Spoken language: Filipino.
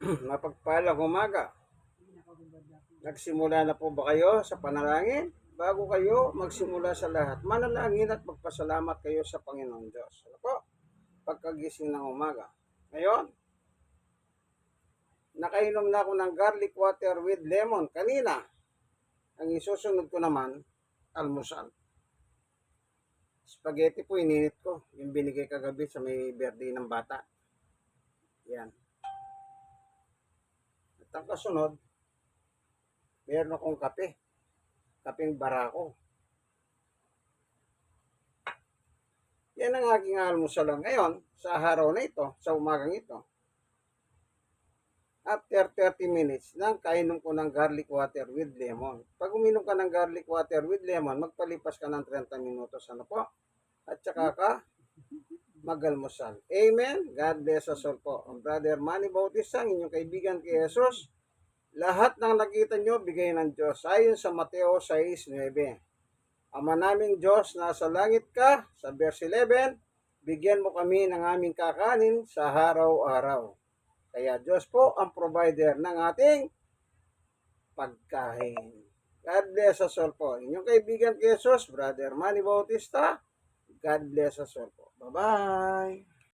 Mapagpalang umaga. Nagsimula na po ba kayo sa panalangin? Bago kayo magsimula sa lahat, manalangin at magpasalamat kayo sa Panginoong Diyos. Ano po? Pagkagising ng umaga. Ngayon, nakainom na ako ng garlic water with lemon kanina. Ang isusunod ko naman, almusal. Spaghetti po ininit ko. Yung binigay kagabi sa may birthday ng bata. Yan. Ang kasunod, meron akong kape. Kapeng barako. Yan ang aking almusal lang ngayon sa araw na ito, sa umagang ito. After 30 minutes, nang kainom ko ng garlic water with lemon. Pag uminom ka ng garlic water with lemon, magpalipas ka ng 30 minutos. Ano po? At saka ka magalmusal. Amen. God bless us all po. Ang brother Manny Bautista, ang inyong kaibigan kay Jesus. Lahat ng nakita nyo, bigay ng Diyos. Ayon sa Mateo 6.9. Ama naming Diyos, nasa langit ka, sa verse 11, bigyan mo kami ng aming kakanin sa araw-araw. Kaya Diyos po ang provider ng ating pagkain. God bless us all po. Inyong kaibigan kay Jesus, Brother Manny Bautista. God bless us all po. Bye-bye.